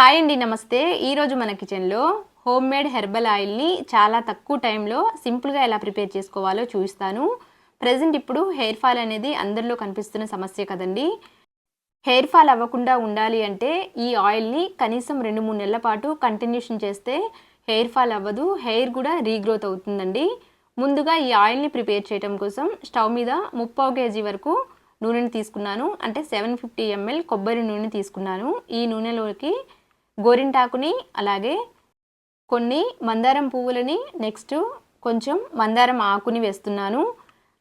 Hi అండి నమస్తే. ఈరోజు మన కిచెన్లో హోమ్ మేడ్ హెర్బల్ ఆయిల్ని చాలా తక్కువ టైంలో సింపుల్గా ఎలా ప్రిపేర్ చేసుకోవాలో చూపిస్తాను. ప్రజెంట్ ఇప్పుడు హెయిర్ ఫాల్ అనేది అందరిలో కనిపిస్తున్న సమస్య కదండి. హెయిర్ ఫాల్ అవ్వకుండా ఉండాలి అంటే ఈ ఆయిల్ని కనీసం రెండు మూడు నెలల పాటు కంటిన్యూషన్ చేస్తే హెయిర్ ఫాల్ అవ్వదు హెయిర్ కూడా రీగ్రోత్ అవుతుందండి. ముందుగా ఈ ఆయిల్ని ప్రిపేర్ చేయడం కోసం స్టవ్ మీద ముప్పావు కేజీ వరకు నూనెని తీసుకున్నాను. అంటే సెవెన్ ఫిఫ్టీ ఎంఎల్ కొబ్బరి నూనె తీసుకున్నాను. ఈ నూనెలోకి గోరింటాకుని అలాగే కొన్ని మందారం పువ్వులని నెక్స్ట్ కొంచెం మందారం ఆకుని వేస్తున్నాను.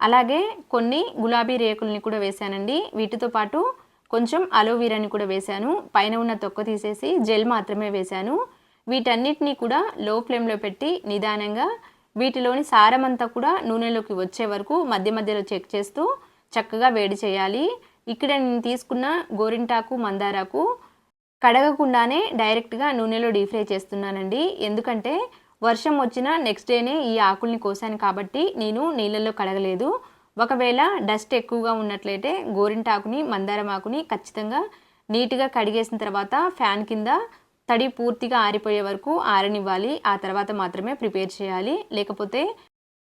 అలాగే కొన్ని గులాబీ రేకుల్ని కూడా వేశానండి. వీటితో పాటు కొంచెం అలోవీరాని కూడా వేశాను. పైన ఉన్న తొక్క తీసేసి జెల్ మాత్రమే వేశాను. వీటన్నిటినీ కూడా లో ఫ్లేమ్లో పెట్టి నిదానంగా వీటిలోని సారం అంతా కూడా నూనెలోకి వచ్చే వరకు మధ్య మధ్యలో చెక్ చేస్తూ చక్కగా వేడి చేయాలి. ఇక్కడ నేను తీసుకున్న గోరింటాకు మందారాకు కడగకుండానే డైరెక్ట్గా నూనెలో డీప్ ఫ్రై చేస్తున్నానండి. ఎందుకంటే వర్షం వచ్చిన నెక్స్ట్ డేనే ఈ ఆకుల్ని కోసాను కాబట్టి నేను నీళ్ళల్లో కడగలేదు. ఒకవేళ డస్ట్ ఎక్కువగా ఉన్నట్లయితే గోరింటాకుని మందారం ఆకుని ఖచ్చితంగా నీట్గా కడిగేసిన తర్వాత ఫ్యాన్ కింద తడి పూర్తిగా ఆరిపోయే వరకు ఆరనివ్వాలి. ఆ తర్వాత మాత్రమే ప్రిపేర్ చేయాలి. లేకపోతే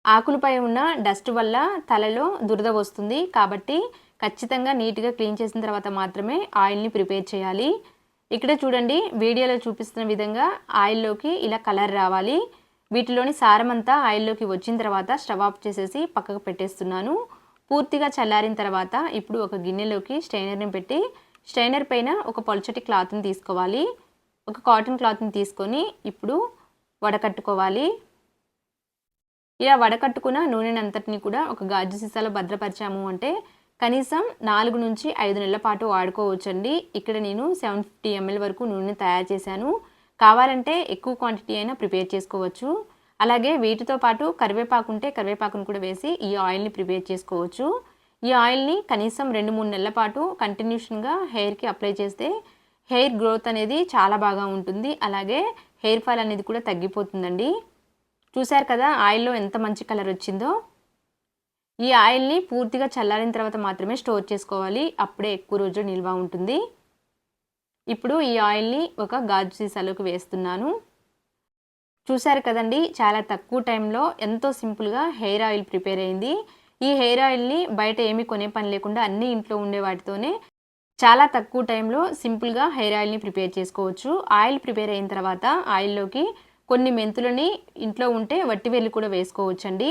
ఆకులపై ఉన్న డస్ట్ వల్ల తలలో దురద వస్తుంది. కాబట్టి ఖచ్చితంగా నీట్గా క్లీన్ చేసిన తర్వాత మాత్రమే ఆయిల్ని ప్రిపేర్ చేయాలి. ఇక్కడ చూడండి వీడియోలో చూపిస్తున్న విధంగా ఆయిల్లోకి ఇలా కలర్ రావాలి. వీటిలోని సారమంతా ఆయిల్లోకి వచ్చిన తర్వాత స్టవ్ ఆఫ్ చేసేసి పక్కకు పెట్టేస్తున్నాను. పూర్తిగా చల్లారిన తర్వాత ఇప్పుడు ఒక గిన్నెలోకి స్ట్రైనర్ని పెట్టి స్ట్రైనర్ పైన ఒక పొలచటి క్లాత్ని తీసుకోవాలి. ఒక కాటన్ క్లాత్ని తీసుకొని ఇప్పుడు వడకట్టుకోవాలి. ఇలా వడకట్టుకున్న నూనెనంతటిని కూడా ఒక గాజు సీసాలో భద్రపరిచాము అంటే కనీసం నాలుగు నుంచి ఐదు నెలల పాటు వాడుకోవచ్చండి. ఇక్కడ నేను సెవెన్ ఫిఫ్టీ ఎంఎల్ వరకు నూనె తయారు చేశాను. కావాలంటే ఎక్కువ క్వాంటిటీ అయినా ప్రిపేర్ చేసుకోవచ్చు. అలాగే వీటితో పాటు కరివేపాకు ఉంటే కరివేపాకును కూడా వేసి ఈ ఆయిల్ని ప్రిపేర్ చేసుకోవచ్చు. ఈ ఆయిల్ని కనీసం రెండు మూడు నెలల పాటు కంటిన్యూషన్గా హెయిర్కి అప్లై చేస్తే హెయిర్ గ్రోత్ అనేది చాలా బాగా ఉంటుంది. అలాగే హెయిర్ ఫాల్ అనేది కూడా తగ్గిపోతుందండి. చూశారు కదా ఆయిల్లో ఎంత మంచి కలర్ వచ్చిందో? ఈ ఆయిల్ని పూర్తిగా చల్లారిన తర్వాత మాత్రమే స్టోర్ చేసుకోవాలి. అప్పుడే ఎక్కువ రోజులు నిల్వ ఉంటుంది. ఇప్పుడు ఈ ఆయిల్ని ఒక గాజు సీసాలోకి వేస్తున్నాను. చూశారు కదండి చాలా తక్కువ టైంలో ఎంతో సింపుల్గా హెయిర్ ఆయిల్ ప్రిపేర్ అయింది. ఈ హెయిర్ ఆయిల్ని బయట ఏమీ కొనే పని లేకుండా అన్ని ఇంట్లో ఉండే వాటితోనే చాలా తక్కువ టైంలో సింపుల్గా హెయిర్ ఆయిల్ని ప్రిపేర్ చేసుకోవచ్చు. ఆయిల్ ప్రిపేర్ అయిన తర్వాత ఆయిల్లోకి కొన్ని మెంతులని ఇంట్లో ఉంటే వట్టి వెళ్ళి కూడా వేసుకోవచ్చండి.